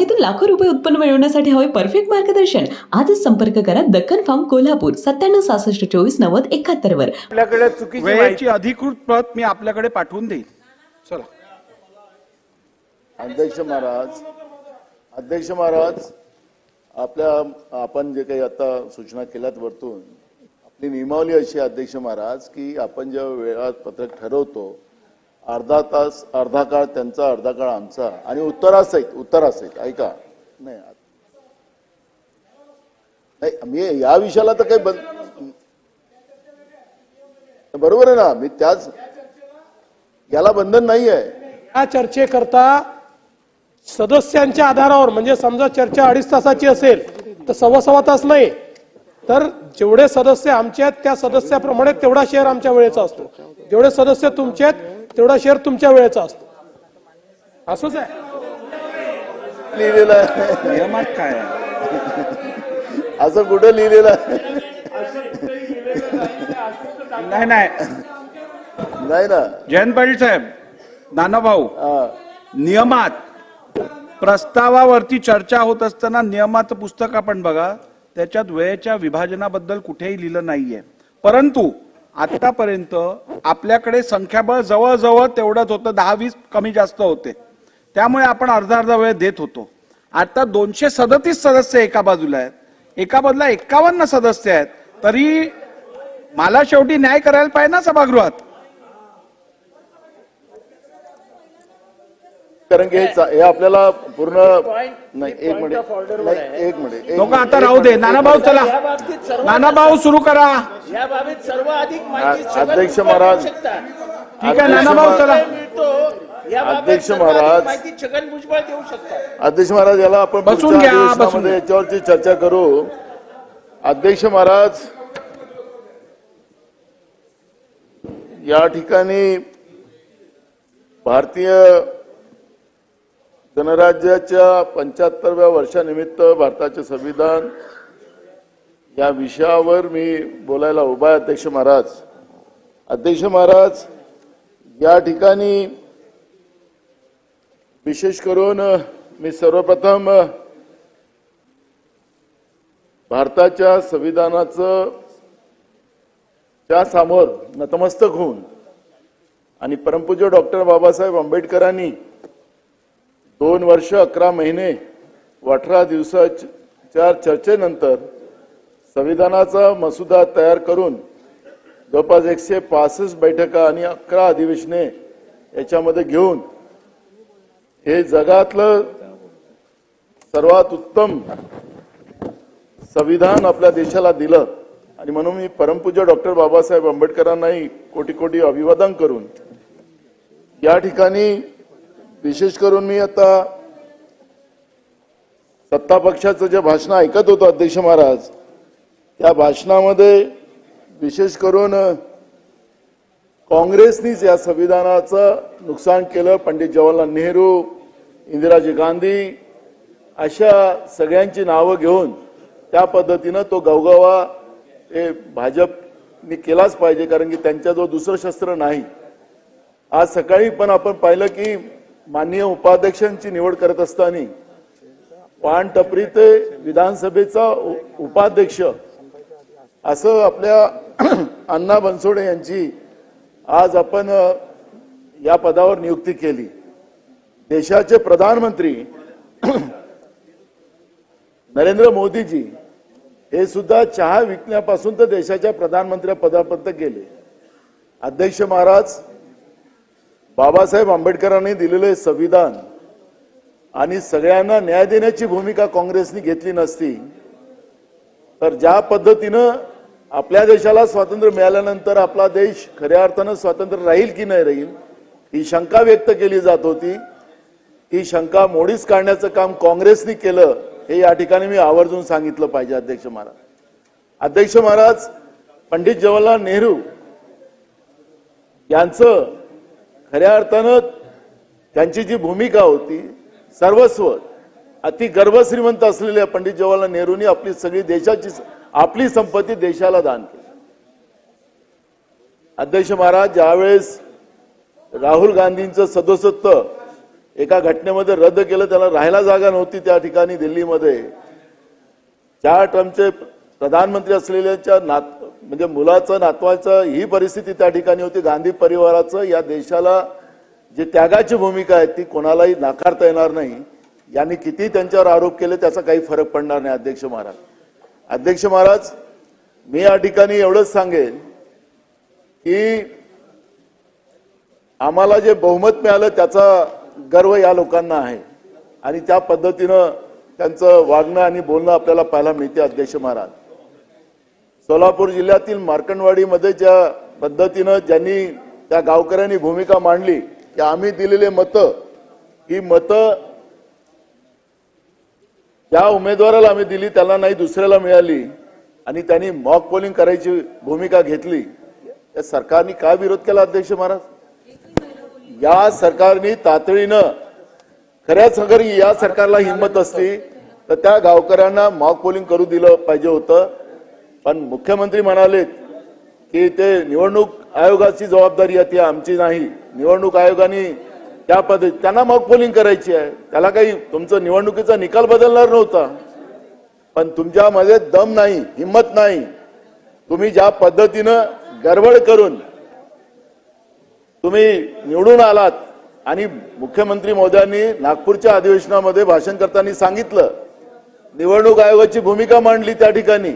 बागेतून लाखो रुपये उत्पन्न मिळवण्यासाठी हवे परफेक्ट मार्गदर्शन. आजच संपर्क करा दक्कन फार्म कोल्हापूर सत्त्याण्णव सहासष्ट चोवीस नव्वद एकाहत्तर वर. आपल्याकडे चुकीची अधिकृत प्रत मी आपल्याकडे पाठवून देईल चला. अध्यक्ष महाराज अध्यक्ष महाराज आपल्या आपण जे काही आता सूचना केल्यात वरतून आपली नियमावली अशी अध्यक्ष महाराज की आपण जेव्हा वेळापत्रक ठरवतो अर्धा तास अर्धा काळ त्यांचा अर्धा काळ आमचा. आणि उत्तरासहित उत्तरासहित ऐका. नाही नाही मी या विषयाला तर काही बंद बरोबर आहे ना? मी त्याच याला बंधन नाही आहे या चर्चेकरता सदस्यांच्या आधारावर म्हणजे समजा चर्चा अडीच तासाची असेल तर सव्वा सव्वा तास नाही. तर जेवढे सदस्य आमचे आहेत त्या सदस्याप्रमाणे तेवढा शेअर आमच्या वेळेचा असतो. जेवढे सदस्य तुमचे आहेत तेवढा शेअर तुमच्या वेळेचा असतो. असंच आहे. लिहिलेलं आहे. नियमात काय आहे? असं कुठं लिहिलेलं आहे? नाही नाही. नाही ना. जयंत पाटील साहेब नानाभाऊ. नियमात प्रस्तावावरती चर्चा होत असताना नियमाचं पुस्तक आपण बघा त्याच्यात वेळेच्या विभाजनाबद्दल कुठेही लिहिलं नाहीये. परंतु आतापर्यंत आपल्याकडे संख्याबळ जवळजवळ तेवढंच होतं दहा वीस कमी जास्त होते. त्यामुळे आपण अर्धा अर्धा वेळ देत होतो. आता दोनशे सदतीस सदस्य एका बाजूला आहेत. एका बाजूला एकावन्न सदस्य आहेत. तरी मला शेवटी न्याय करायला पाहिजे ना सभागृहात? कारण की हे आपल्याला पूर्ण नाही एक मिनिट एक मिनिट लोक. आता राहू दे नानाभाऊ चला या बाबतीत सर्व नानाभाऊ सुरू करा या बाबतीत माहिती आ- छगन अध्यक्ष महाराज. ठीक आहे नानाभाऊ महा- चला अध्यक्ष सर्वाधिक महाराज. माहिती छगन भुजबळ देऊ शकतात अध्यक्ष महाराज याला आपण बसून घ्या. याच्यावरची चर्चा करू अध्यक्ष महाराज या ठिकाणी भारतीय गणराज्याच्या पंच्याहत्तरव्या वर्षानिमित्त भारताचे संविधान या विषयावर मी बोलायला उभा आहे अध्यक्ष महाराज. अध्यक्ष महाराज या ठिकाणी विशेष करून मी सर्वप्रथम भारताच्या संविधानाचं त्या समोर नतमस्तक होऊन आणि परमपूज्य डॉक्टर बाबासाहेब आंबेडकरांनी दोन वर्ष अकरा महिने व अठरा दिवसाच्या चर्चेनंतर संविधानाचा मसुदा तयार करून जवळपास एकशे पासष्ट बैठका आणि अकरा अधिवेशने याच्यामध्ये घेऊन हे जगातलं सर्वात उत्तम संविधान आपल्या देशाला दिलं. आणि म्हणून मी परमपूज्य डॉक्टर बाबासाहेब आंबेडकरांनाही कोटी कोटी अभिवादन करून या ठिकाणी विशेष करून मी आता सत्ता पक्षाचं जे भाषण ऐकत होतो अध्यक्ष महाराज त्या भाषणामध्ये विशेष करून काँग्रेसनीच या संविधानाचं नुकसान केलं पंडित जवाहरलाल नेहरू इंदिराजी गांधी अशा सगळ्यांची नावं घेऊन त्या पद्धतीनं तो गवगवा हे भाजपनी केलाच पाहिजे कारण की त्यांच्याजवळ दुसरं शस्त्र नाही. आज सकाळी पण आपण पाहिलं की माननीय उपाध्यक्षांची निवड करत असताना पान टपरी ते विधानसभेचा उपाध्यक्ष असं आपल्या अण्णा बनसोडे यांची आज आपण या पदावर नियुक्ती केली. देशाचे प्रधानमंत्री नरेंद्र मोदीजी हे सुद्धा चहा विकण्यापासून तर देशाच्या प्रधानमंत्री पदापर्यंत गेले. अध्यक्ष महाराज बाबासाहेब आंबेडकरांनी दिलेले संविधान आणि सगळ्यांना न्याय देण्याची भूमिका काँग्रेसनी घेतली नसती तर ज्या पद्धतीनं आपल्या देशाला स्वातंत्र्य मिळाल्यानंतर आपला देश खऱ्या अर्थानं स्वातंत्र्य राहील की नाही राहील ही शंका व्यक्त केली जात होती. ही शंका मोडीच काढण्याचं काम काँग्रेसने केलं हे या ठिकाणी मी आवर्जून सांगितलं पाहिजे अध्यक्ष महाराज. अध्यक्ष महाराज पंडित जवाहरलाल नेहरू यांचं खऱ्या अर्थानं त्यांची जी भूमिका होती सर्वस्व अति गर्भश्रीमंत असलेल्या पंडित जवाहरलाल नेहरूंनी आपली सगळी देशाची आपली संपत्ती देशाला दान केली. अध्यक्ष महाराज ज्यावेळेस राहुल गांधींचं सदस्यत्व एका घटनेमध्ये रद्द केलं त्याला राहायला जागा नव्हती त्या ठिकाणी दिल्लीमध्ये चार टर्मचे प्रधानमंत्री असलेल्याच्या नात म्हणजे मुलाचं नातवाचं ही परिस्थिती त्या ठिकाणी होती. गांधी परिवाराचं या देशाला जी त्यागाची भूमिका आहे ती कोणालाही नाकारता येणार नाही. यांनी किती त्यांच्यावर आरोप केले त्याचा काही फरक पडणार नाही अध्यक्ष महाराज. अध्यक्ष महाराज मी या ठिकाणी एवढंच सांगेन की आम्हाला जे बहुमत मिळालं त्याचा गर्व या लोकांना आहे. आणि त्या पद्धतीनं त्यांचं वागणं आणि बोलणं आपल्याला पाहायला मिळते अध्यक्ष महाराज. सोलापूर जिल्ह्यातील मार्कंडवाडीमध्ये ज्या पद्धतीनं ज्यांनी त्या गावकऱ्यांनी भूमिका मांडली की आम्ही दिलेले मतं ही मतं ज्या उमेदवाराला आम्ही दिली त्याला नाही दुसऱ्याला मिळाली आणि त्यांनी मॉक पोलिंग करायची भूमिका घेतली. या सरकारने काय विरोध केला अध्यक्ष महाराज? या सरकारने तातडीनं खऱ्याच अगर या सरकारला हिंमत असती तर त्या गावकऱ्यांना मॉक पोलिंग करू दिलं पाहिजे होतं. पण मुख्यमंत्री म्हणालेत की ते निवडणूक आयोगाची जबाबदारी आहे ती आमची नाही. निवडणूक आयोगाने त्या पद्धती त्यांना मॉक पोलिंग करायची आहे. त्याला काही तुमचं निवडणुकीचा निकाल बदलणार नव्हता. पण तुमच्यामध्ये दम नाही हिंमत नाही. तुम्ही ज्या पद्धतीनं गडबड करून तुम्ही निवडून आलात आणि मुख्यमंत्री मोदयांनी नागपूरच्या अधिवेशनामध्ये भाषण करताना सांगितलं निवडणूक आयोगाची भूमिका मांडली त्या ठिकाणी.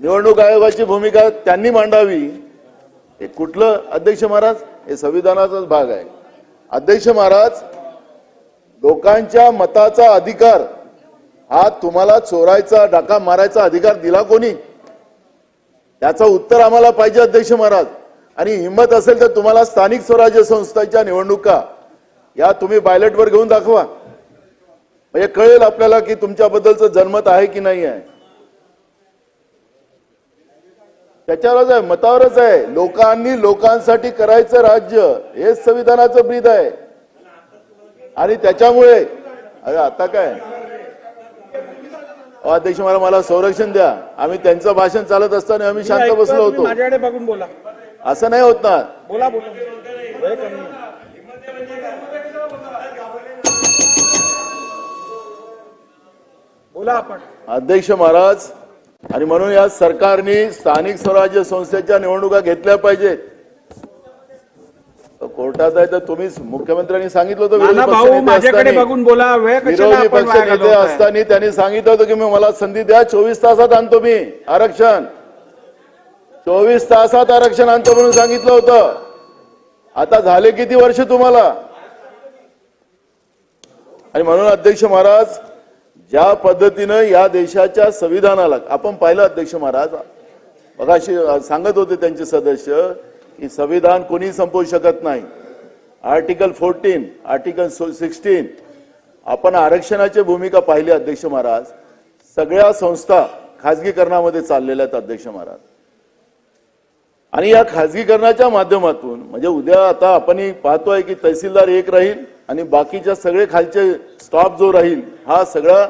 निवडणूक आयोगाची भूमिका त्यांनी मांडावी. हे कुठलं अध्यक्ष महाराज? हे संविधानाचाच भाग आहे. अध्यक्ष महाराज लोकांच्या मताचा अधिकार हा तुम्हाला चोरायचा डाका मारायचा अधिकार दिला कोणी? त्याचं उत्तर आम्हाला पाहिजे अध्यक्ष महाराज. आणि हिंमत असेल तर तुम्हाला स्थानिक स्वराज्य संस्थांच्या निवडणुका या तुम्ही बायलेटवर घेऊन दाखवा. म्हणजे कळेल आपल्याला की तुमच्याबद्दलचं जनमत आहे की नाही आहे. त्याच्यावरच आहे मतावरच आहे. लोकांनी लोकांसाठी करायचं राज्य हेच संविधानाचं ब्रीद आहे. आणि त्याच्यामुळे अरे आता काय? अध्यक्ष मला मला संरक्षण द्या. आम्ही त्यांचं भाषण चालत असताना आम्ही शांत बसलो होतो. माझ्याकडे बघून बोला. असं नाही होत ना. बोला बोला. बोला आपण. अध्यक्ष महाराज आणि म्हणून या सरकारने स्थानिक स्वराज्य संस्थेच्या निवडणुका घेतल्या पाहिजेत. कोर्टात आहे तर तुम्हीच मुख्यमंत्र्यांनी सांगितलं होतं विरोधी माझ्याकडे बघून बोला पक्षनेते घालवताय? असताना त्यांनी सांगितलं होतं की मी मला संधी द्या चोवीस तासात आणतो मी आरक्षण. चोवीस तासात आरक्षण आणतो म्हणून सांगितलं होतं. आता झाले किती वर्ष तुम्हाला? आणि म्हणून अध्यक्ष महाराज ज्या पद्धतीनं या देशाच्या संविधानाला आपण पाहिलं अध्यक्ष महाराज मगाशी सांगत होते त्यांचे सदस्य की संविधान कोणी संपवू शकत नाही. आर्टिकल फोर्टीन आर्टिकल सिक्स्टीन आपण आरक्षणाची भूमिका पाहिली अध्यक्ष महाराज. सगळ्या संस्था खाजगीकरणामध्ये चाललेल्या आहेत अध्यक्ष महाराज. आणि या खाजगीकरणाच्या माध्यमातून म्हणजे उद्या आता आपण पाहतोय की तहसीलदार एक राहील आणि बाकीच्या सगळे खालचे स्टाफ जो राहील हा सगळा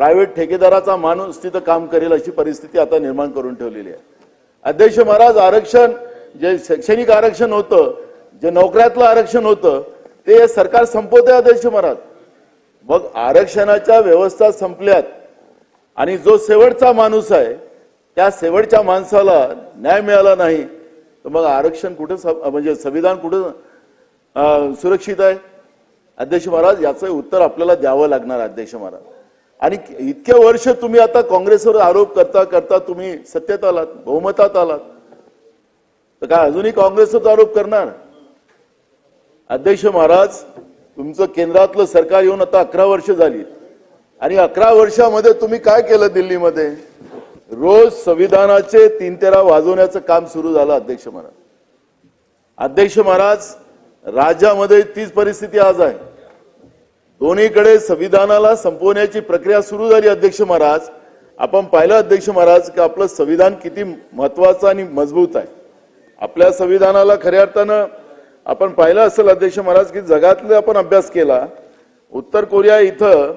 प्रायव्हेट ठेकेदाराचा माणूस तिथं काम करेल अशी परिस्थिती आता निर्माण करून ठेवलेली आहे. अध्यक्ष महाराज आरक्षण जे शैक्षणिक आरक्षण होतं जे नोकऱ्यातलं आरक्षण होतं ते सरकार संपवते अध्यक्ष महाराज. मग आरक्षणाच्या व्यवस्था संपल्यात आणि जो शेवटचा माणूस आहे त्या शेवटच्या माणसाला न्याय मिळाला नाही तर मग आरक्षण कुठं म्हणजे संविधान कुठं सुरक्षित आहे? अध्यक्ष महाराज याचं उत्तर आपल्याला द्यावं लागणार अध्यक्ष महाराज. आणि इतके वर्ष तुम्ही आता काँग्रेसवर आरोप करता करता तुम्ही सत्तेत आलात बहुमतात आलात. तर काय अजूनही काँग्रेसवर आरोप करणार? अध्यक्ष महाराज तुमचं केंद्रातलं सरकार येऊन आता अकरा वर्ष झाली. आणि अकरा वर्षामध्ये तुम्ही काय केलं दिल्लीमध्ये? रोज संविधानाचे तीन तेरा वाजवण्याचं काम सुरू झालं अध्यक्ष महाराज. अध्यक्ष महाराज राज्यामध्ये तीच परिस्थिती आज आहे. दोन्हीकडे संविधानाला संपवण्याची प्रक्रिया सुरू झाली अध्यक्ष महाराज. आपण पाहिलं अध्यक्ष महाराज की आपलं संविधान किती महत्वाचं आणि मजबूत आहे. आपल्या संविधानाला खऱ्या अर्थानं आपण पाहिलं असेल अध्यक्ष महाराज की जगातले आपण अभ्यास केला उत्तर कोरिया इथं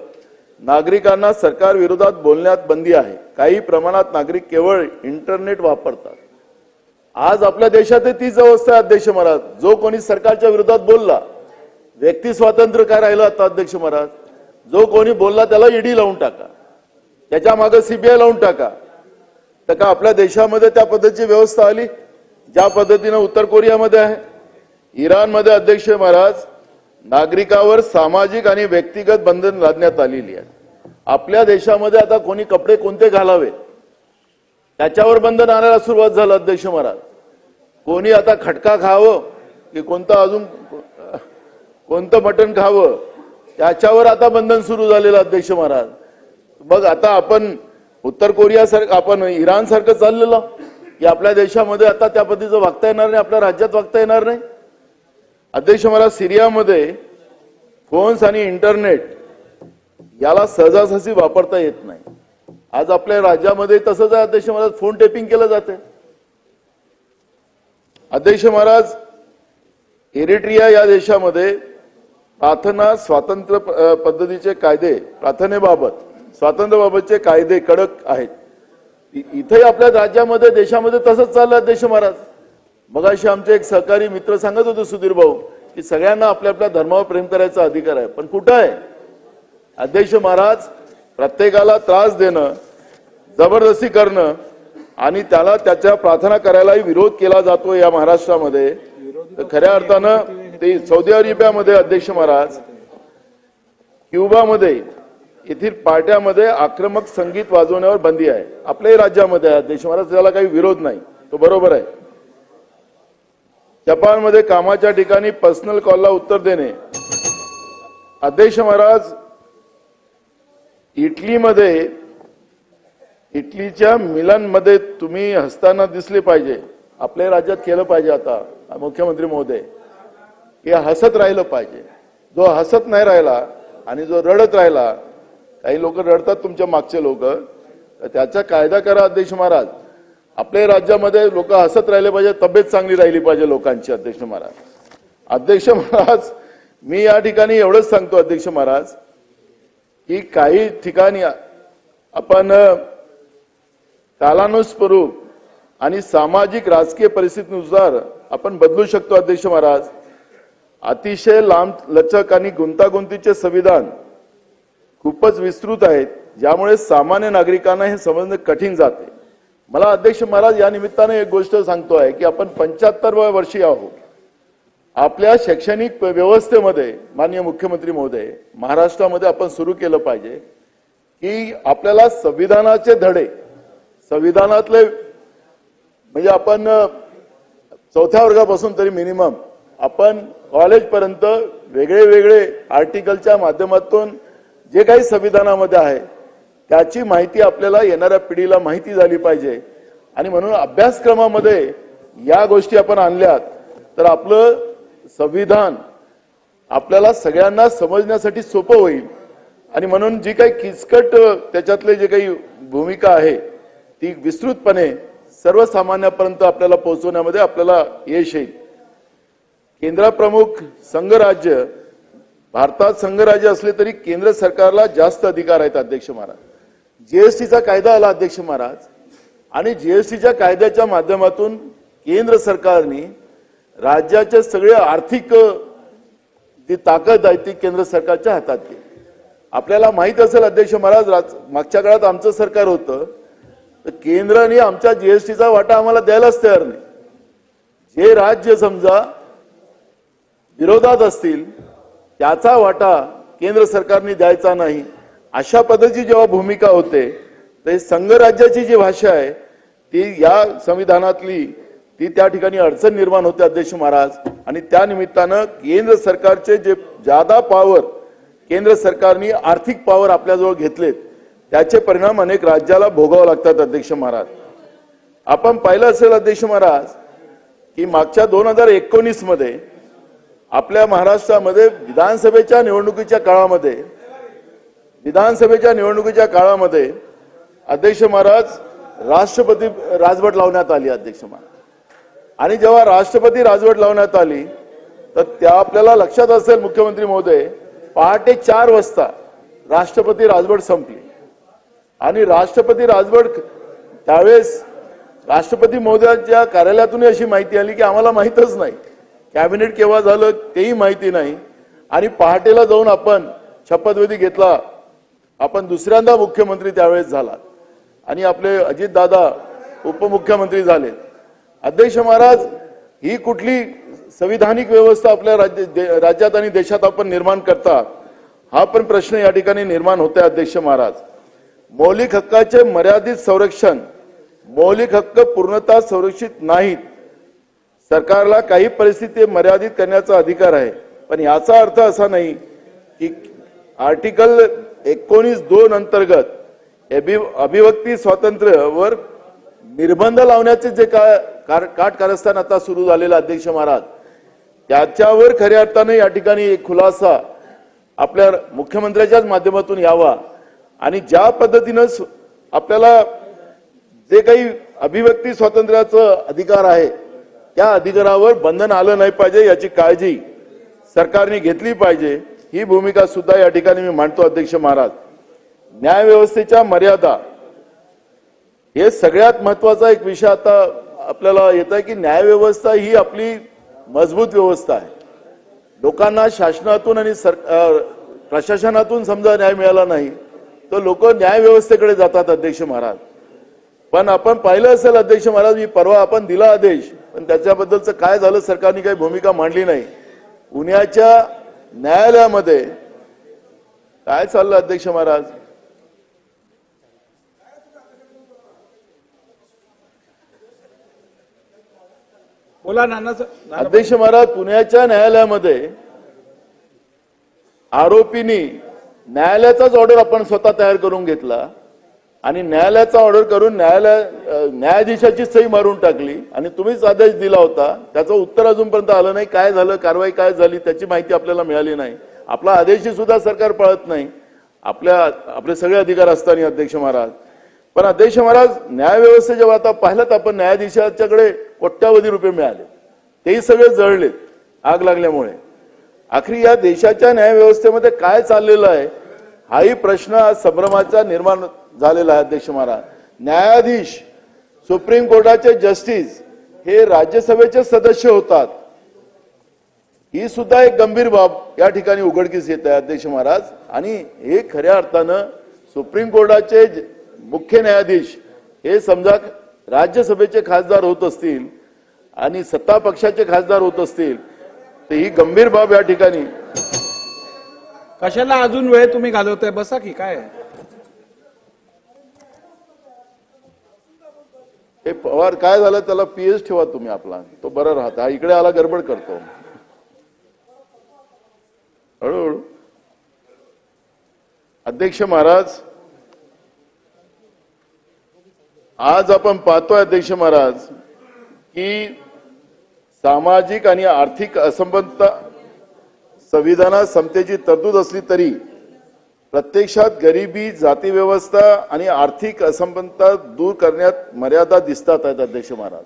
नागरिकांना सरकार विरोधात बोलण्यात बंदी आहे. काही प्रमाणात नागरिक केवळ इंटरनेट वापरतात. आज आपल्या देशात तीच अवस्था आहे अध्यक्ष महाराज. जो कोणी सरकारच्या विरोधात बोलला व्यक्ती स्वातंत्र्य काय राहिलं आता अध्यक्ष महाराज? जो कोणी बोलला त्याला ईडी लावून टाका. त्याच्यामागे सीबीआय लावून टाका. तर का आपल्या देशामध्ये त्या पद्धतीची व्यवस्था आली? ज्या पद्धतीनं उत्तर कोरियामध्ये आहे. इराणमध्ये अध्यक्ष महाराज नागरिकावर सामाजिक आणि व्यक्तिगत बंधन लादण्यात आलेली आहे. आपल्या देशामध्ये आता कोणी कपडे कोणते घालावे? त्याच्यावर बंधन आणायला सुरुवात झालं अध्यक्ष महाराज. कोणी आता खटका खावं की कोणतं अजून कोणतं मटण खावं? त्याच्यावर आता बंधन सुरू झालेलं अध्यक्ष महाराज. मग आता आपण उत्तर कोरिया सारखं आपण इराण सारखं चाललेलं की आपल्या देशामध्ये आता त्या पद्धतीचं वागता येणार नाही आपल्या राज्यात वागता येणार नाही. अध्यक्ष महाराज सिरियामध्ये फोन्स आणि इंटरनेट याला सहजासहजी वापरता येत नाही. आज आपल्या राज्यामध्ये तसंच आहे अध्यक्ष महाराज. फोन टेपिंग केलं जाते अध्यक्ष महाराज एरिट्रिया या देशामध्ये प्रार्थना स्वातंत्र्य पद्धतीचे कायदे प्रार्थनेबाबत स्वातंत्र्याबाबतचे कायदे कडक आहेत. इ- इथेही आपल्या राज्यामध्ये देशामध्ये तसंच चाललं अध्यक्ष महाराज. मगाशी आमचे एक सहकारी मित्र सांगत होते सुधीर भाऊ की सगळ्यांना आपल्या आपल्या धर्मावर प्रेम करायचा अधिकार आहे. पण कुठं आहे? अध्यक्ष महाराज प्रत्येकाला त्रास देणं जबरदस्ती करणं आणि त्याला त्याच्या प्रार्थना करायलाही विरोध केला जातो या महाराष्ट्रामध्ये. तर खऱ्या अर्थानं ते सौदी अरेबियामध्ये अध्यक्ष महाराज क्युबामध्ये येथील पार्ट्यामध्ये आक्रमक संगीत वाजवण्यावर बंदी आहे. आपल्याही राज्यामध्ये अध्यक्ष महाराज त्याला काही विरोध नाही. तो बरोबर आहे. जपानमध्ये कामाच्या ठिकाणी पर्सनल कॉलला उत्तर देणे. अध्यक्ष महाराज इटलीमध्ये इटलीच्या मिलानमध्ये तुम्ही हसताना दिसले पाहिजे. आपल्या राज्यात केलं पाहिजे आता मुख्यमंत्री महोदय. हे हसत राहिलं पाहिजे. जो हसत नाही राहिला आणि जो रडत राहिला काही लोक रडतात तुमच्या मागचे लोक तर त्याचा कायदा करा अध्यक्ष महाराज. आपल्या राज्यामध्ये लोक हसत राहिले पाहिजे तब्येत चांगली राहिली पाहिजे लोकांची अध्यक्ष महाराज. अध्यक्ष महाराज मी या ठिकाणी एवढंच सांगतो अध्यक्ष महाराज की काही ठिकाणी आपण कालानुस्वरूप आणि सामाजिक राजकीय परिस्थितीनुसार आपण बदलू शकतो अध्यक्ष महाराज. अतिशय लांब लचक आणि गुंतागुंतीचे संविधान खूपच विस्तृत आहेत ज्यामुळे सामान्य नागरिकांना हे समजणं कठीण जाते. मला अध्यक्ष महाराज या निमित्ताने एक गोष्ट सांगतो आहे की आपण पंच्याहत्तर वर्षी आहोत. आपल्या शैक्षणिक व्यवस्थेमध्ये माननीय मुख्यमंत्री महोदय महाराष्ट्रामध्ये आपण सुरू केलं पाहिजे की आपल्याला संविधानाचे धडे संविधानातले म्हणजे आपण चौथ्या वर्गापासून तरी मिनिमम आपण कॉलेजपर्यंत वेगळे वेगळे आर्टिकलच्या माध्यमातून जे काही संविधानामध्ये आहे त्याची माहिती आपल्याला येणाऱ्या पिढीला माहिती झाली पाहिजे. आणि म्हणून अभ्यासक्रमामध्ये या गोष्टी आपण आणल्यात तर आपलं संविधान आपल्याला सगळ्यांना समजण्यासाठी सोपं होईल. आणि म्हणून जी काही किचकट त्याच्यातले जे काही भूमिका आहे ती विस्तृतपणे सर्वसामान्यापर्यंत आपल्याला पोहोचवण्यामध्ये आपल्याला यश येईल. केंद्रप्रमुख संघराज्य भारतात संघराज्य असले तरी केंद्र सरकारला जास्त अधिकार आहेत अध्यक्ष महाराज. जीएसटीचा कायदा आला अध्यक्ष महाराज. आणि जीएसटीच्या कायद्याच्या माध्यमातून केंद्र सरकारने राज्याचे सगळे आर्थिक ती जी ताकद आहे ती केंद्र सरकारच्या हातात आहे आपल्याला माहीत असेल अध्यक्ष महाराज राज- मागच्या काळात आमचं सरकार होतं. तर केंद्राने आमच्या जीएसटीचा वाटा आम्हाला द्यायलाच तयार नाही. जे राज्य समजा विरोधात असतील त्याचा वाटा केंद्र सरकारने द्यायचा नाही. अशा पद्धतीची जेव्हा भूमिका होते तर संघराज्याची जी भाषा आहे ती या संविधानातली ती त्या ठिकाणी अडचण निर्माण होते अध्यक्ष महाराज. आणि त्या निमित्तानं केंद्र सरकारचे जे जादा पॉवर केंद्र सरकारने आर्थिक पॉवर आपल्याजवळ घेतलेत त्याचे परिणाम अनेक राज्याला भोगावं लागतात अध्यक्ष महाराज. आपण पाहिलं असेल अध्यक्ष महाराज की मागच्या दोन हजार एकोणीसमध्ये आपल्या महाराष्ट्रामध्ये विधानसभेच्या निवडणुकीच्या काळामध्ये विधानसभेच्या निवडणुकीच्या काळामध्ये अध्यक्ष महाराज राष्ट्रपती राजवट लावण्यात आली अध्यक्ष महाराज. आणि जेव्हा राष्ट्रपती राजवट लावण्यात आली तर त्या आपल्याला लक्षात असेल मुख्यमंत्री महोदय पहाटे चार वाजता राष्ट्रपती राजवट संपली. आणि राष्ट्रपती राजवट त्यावेळेस राष्ट्रपती महोदयांच्या कार्यालयातूनही अशी माहिती आली की आम्हाला माहीतच नाही. कॅबिनेट केव्हा झालं तेही माहिती नाही. आणि पहाटेला जाऊन आपण शपथविधी घेतला. आपण दुसऱ्यांदा मुख्यमंत्री त्यावेळेस झाला आणि आपले अजितदादा उपमुख्यमंत्री झाले अध्यक्ष महाराज ही कुठली संविधानिक व्यवस्था आपल्या राज्य दे- राज्यात आणि देशात आपण निर्माण करता हा पण प्रश्न या ठिकाणी निर्माण होते अध्यक्ष महाराज. मौलिक हक्काचे मर्यादित संरक्षण मौलिक हक्क पूर्णतः संरक्षित नाहीत. सरकारला काही परिस्थिती मर्यादित करण्याचा अधिकार आहे. पण याचा अर्थ असा नाही की आर्टिकल एकोणीस दोन अंतर्गत अभि- अभिव्यक्ती स्वातंत्र्यावर निर्बंध लावण्याचे जे का कार- कारस्थान आता सुरू झालेलं अध्यक्ष महाराज त्याच्यावर खऱ्या अर्थाने या ठिकाणी एक खुलासा आपल्या मुख्यमंत्र्याच्याच माध्यमातून यावा. आणि ज्या पद्धतीनं आपल्याला जे काही अभिव्यक्ती स्वातंत्र्याचं अधिकार आहे त्या अधिकारावर बंधन आलं नाही पाहिजे याची काळजी सरकारने घेतली पाहिजे. ही भूमिका सुद्धा या ठिकाणी मी मांडतो अध्यक्ष महाराज. न्यायव्यवस्थेच्या मर्यादा हे सगळ्यात महत्त्वाचा एक विषय आता आपल्याला येत आहे की न्यायव्यवस्था ही आपली मजबूत व्यवस्था आहे. लोकांना शासनातून आणि सर प्रशासनातून समजा न्याय मिळाला नाही तर लोक न्यायव्यवस्थेकडे जातात अध्यक्ष महाराज. पण आपण पाहिलं असेल अध्यक्ष महाराज मी परवा आपण दिला आदेश पण त्याच्याबद्दलचं काय झालं सरकारने काही भूमिका मांडली नाही. पुण्याच्या न्यायालयामध्ये काय चाललं अध्यक्ष महाराज? बोला नाना अध्यक्ष महाराज पुण्याच्या न्यायालयामध्ये आरोपींनी न्यायालयाचाच ऑर्डर आपण स्वतः तयार करून घेतला. आणि न्यायालयाचा ऑर्डर करून न्यायालय न्यायाधीशाची सही मारून टाकली. आणि तुम्हीच आदेश दिला होता. त्याचं उत्तर अजूनपर्यंत आलं नाही. काय झालं? कारवाई काय झाली? त्याची माहिती आपल्याला मिळाली नाही. आपला आदेशही सुद्धा सरकार पाळत नाही. आपल्या आपले सगळे अधिकार असताना अध्यक्ष महाराज. पण अध्यक्ष महाराज न्यायव्यवस्थे जेव्हा आता पाहिलं तर आपण. न्यायाधीशाच्याकडे कोट्यावधी रुपये मिळाले. तेही सगळे जळलेत आग लागल्यामुळे. आखरी या देशाच्या न्यायव्यवस्थेमध्ये काय चाललेलं आहे? हाही प्रश्न आज संभ्रमाचा निर्माण झालेला आहे अध्यक्ष महाराज. न्यायाधीश सुप्रीम कोर्टाचे जस्टिस हे राज्यसभेचे सदस्य होतात. ही सुद्धा एक गंभीर बाब या ठिकाणी उघडकीस येत आहे अध्यक्ष महाराज. आणि हे खऱ्या अर्थानं सुप्रीम कोर्टाचे मुख्य न्यायाधीश हे समजा राज्यसभेचे खासदार होत असतील आणि सत्ता पक्षाचे खासदार होत असतील तर ही गंभीर बाब या ठिकाणी कशाला अजून वेळ तुम्ही घालवताय? बसा की काय हे पवार काय झालं त्याला पीएच ठेवा तुम्ही आपला. तो बरा राहत. हा इकडे आला गडबड करतो. हळूहळू. अध्यक्ष महाराज आज आपण पाहतोय अध्यक्ष महाराज की सामाजिक आणि आर्थिक असंबद्धता संविधानात समतेची तरतूद असली तरी प्रत्यक्षात गरिबी जाती व्यवस्था आणि आर्थिक असंबद्धता दूर करण्यात मर्यादा दिसतात आहेत अध्यक्ष महाराज.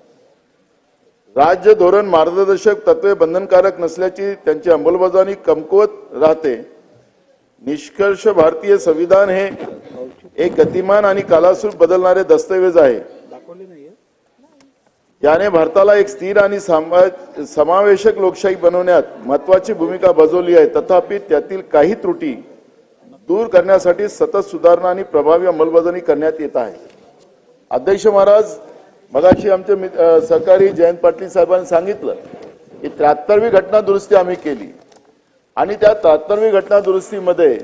राज्य धोरण मार्गदर्शक तत्वे बंधनकारक नसल्याची त्यांची अंमलबजावणी कमकुवत राहते. निष्कर्ष भारतीय संविधान हे एक गतिमान आणि कालासूर बदलणारे दस्तऐवज आहे. याने भारताला एक स्थिर आणि समावेशक लोकशाही बनवण्यात महत्वाची भूमिका बजावली आहे. तथापि त्यातील काही त्रुटी दूर करण्यासाठी सतत सुधारणा आणि प्रभावी अंमलबजावणी करण्यात येत आहे. अध्यक्ष महाराज मगाशी आमचे मित- सहकारी जयंत पाटील साहेबांनी सांगितलं की त्र्याहत्तरवी घटना दुरुस्ती आम्ही केली आणि त्या त्र्याहत्तरवी घटना दुरुस्तीमध्ये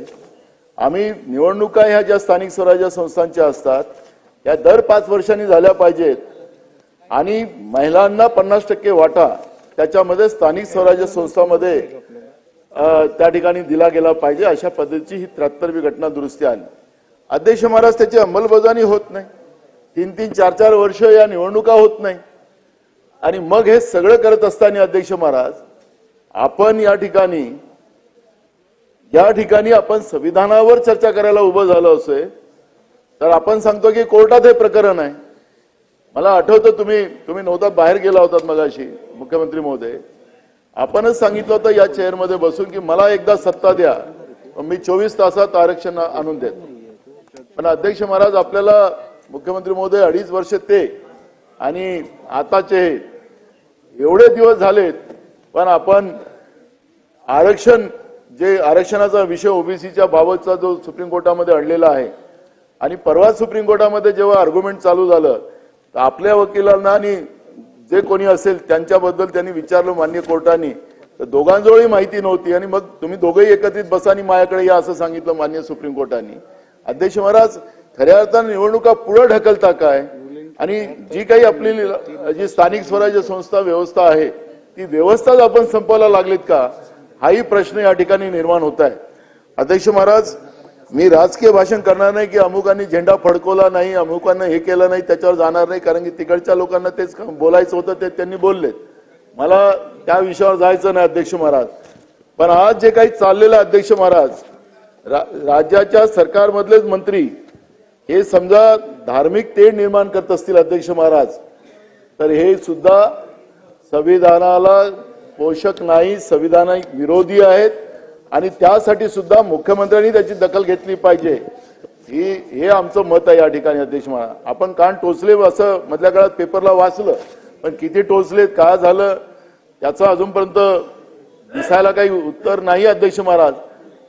आम्ही निवडणुका ह्या ज्या स्थानिक स्वराज्य संस्थांच्या असतात या दर पाच वर्षांनी झाल्या पाहिजेत आणि महिलांना पन्नास टक्के वाटा त्याच्यामध्ये स्थानिक स्वराज्य संस्थांमध्ये त्या ठिकाणी दिला गेला पाहिजे. अशा पद्धतीची ही त्र्याहत्तरवी घटना दुरुस्ती आली. अध्यक्ष महाराज त्याची अंमलबजावणी होत नाही. तीन तीन चार चार वर्ष या निवडणुका होत नाही. आणि मग हे सगळं करत असताना अध्यक्ष महाराज आपण या ठिकाणी या ठिकाणी आपण संविधानावर चर्चा करायला उभं झालो असे तर आपण सांगतो की कोर्टात हे प्रकरण आहे. मला आठवतं तुम्ही तुम्ही नव्हता बाहेर गेला होतात मगाशी मुख्यमंत्री महोदय. आपणच सांगितलं होतं या चेअरमध्ये बसून की मला एकदा सत्ता द्या. मी चोवीस तासात आरक्षण आणून देत. पण अध्यक्ष महाराज आपल्याला मुख्यमंत्री महोदय अडीच वर्ष ते आणि आताचे एवढे दिवस झालेत पण आपण आरक्षण जे आरक्षणाचा विषय ओबीसीच्या बाबतचा जो सुप्रीम कोर्टामध्ये आणलेला आहे आणि परवा सुप्रीम कोर्टामध्ये जेव्हा आर्ग्युमेंट चालू झालं तर आपल्या वकिलांना आणि जे कोणी असेल त्यांच्याबद्दल त्यांनी विचारलं मान्य कोर्टाने तर दोघांजवळही माहिती नव्हती आणि मग तुम्ही दोघंही एकत्रित बसा आणि माझ्याकडे या असं सांगितलं मान्य सुप्रीम कोर्टाने. अध्यक्ष महाराज खऱ्या अर्थानं निवडणुका पुढे ढकलता काय? आणि जी काही आपली जी स्थानिक स्वराज्य संस्था व्यवस्था आहे ती व्यवस्थाच आपण संपवायला लागलीत का? हाही प्रश्न या ठिकाणी निर्माण होत आहे. अध्यक्ष महाराज मी राजकीय भाषण करणार नाही की अमुकांनी झेंडा फडकवला नाही अमुकांना हे केलं नाही त्याच्यावर जाणार नाही कारण की तिकडच्या लोकांना तेच बोलायचं होतं ते त्यांनी बोललेत मला त्या विषयावर जायचं नाही अध्यक्ष महाराज. पण आज जे काही चाललेलं आहे, अध्यक्ष महाराज रा- राज्याच्या सरकारमधलेच मंत्री हे समजा धार्मिक तेढ निर्माण करत असतील अध्यक्ष महाराज तर हे सुद्धा संविधानाला पोषक नाही संविधानिक विरोधी आहेत. आणि त्यासाठी सुद्धा मुख्यमंत्र्यांनी त्याची दखल घेतली पाहिजे. ही हे आमचं मत आहे या ठिकाणी अध्यक्ष म्हणा. आपण कान टोचले असं मधल्या काळात पेपरला वाचलं पण किती टोचलेत का झालं त्याचं अजूनपर्यंत दिसायला काही उत्तर नाही अध्यक्ष महाराज.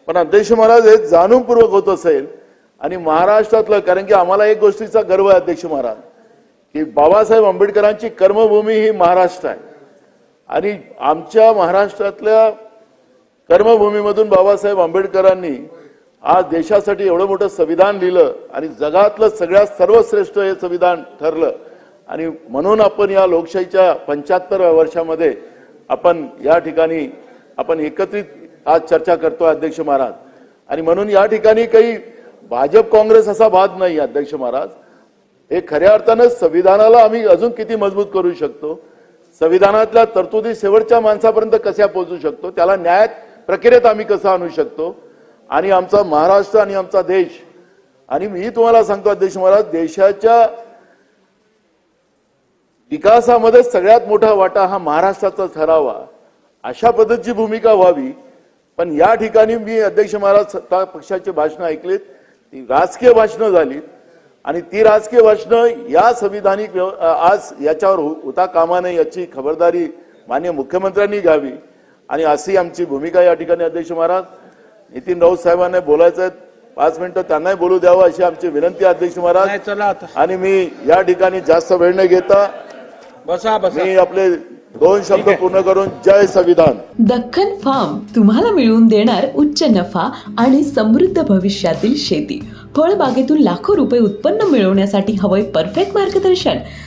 पण अध्यक्ष महाराज हे जाणूनपूर्वक होत असेल आणि महाराष्ट्रातलं कारण की आम्हाला एक गोष्टीचा गर्व आहे अध्यक्ष महाराज की बाबासाहेब आंबेडकरांची कर्मभूमी ही महाराष्ट्र आहे. आणि आमच्या महाराष्ट्रातल्या कर्मभूमीमधून बाबासाहेब आंबेडकरांनी आज देशासाठी एवढं मोठं संविधान लिहिलं आणि जगातलं सगळ्यात सर्वश्रेष्ठ हे संविधान ठरलं. आणि म्हणून आपण या लोकशाहीच्या पंच्याहत्तर वर्षामध्ये आपण या ठिकाणी आपण एकत्रित आज चर्चा करतोय अध्यक्ष महाराज. आणि म्हणून या ठिकाणी काही भाजप काँग्रेस असा वाद नाही अध्यक्ष महाराज. हे खऱ्या अर्थानं संविधानाला आम्ही अजून किती मजबूत करू शकतो? संविधानातल्या तरतुदी शेवटच्या माणसापर्यंत कशा पोहोचू शकतो? त्याला न्याय प्रक्रियेत आम्ही कसं आणू शकतो? आणि आमचा महाराष्ट्र आणि आमचा देश आणि मी तुम्हाला सांगतो अध्यक्ष महाराज देशाच्या विकासामध्ये सगळ्यात मोठा वाटा हा महाराष्ट्राचा ठरावा अशा पद्धतीची भूमिका व्हावी. पण या ठिकाणी मी अध्यक्ष महाराज सत्ता पक्षाचे भाषणं ऐकलीत ती राजकीय भाषणं झाली आणि ती राजकीय भाषणं या संविधानिक व्यव- आज याच्यावर हो-, होता कामा नये याची खबरदारी मान्य मुख्यमंत्र्यांनी घ्यावी. आणि अशी आमची भूमिका या ठिकाणी अध्यक्ष महाराज नितीन राऊत साहेबांना बोलायचं आहे. पाच मिनिटं त्यांनाही बोलू द्यावं अशी आमची विनंती अध्यक्ष नाही महाराज आणि मी या ठिकाणी जास्त वेळ न घेता बसा बसा. मी आपले दोन शब्द पूर्ण करून जय संविधान. दख्खन फार्म तुम्हाला मिळवून देणार उच्च नफा आणि समृद्ध भविष्यातील शेती. फळबागेतून लाखो रुपये उत्पन्न मिळवण्यासाठी हवंय परफेक्ट मार्गदर्शन.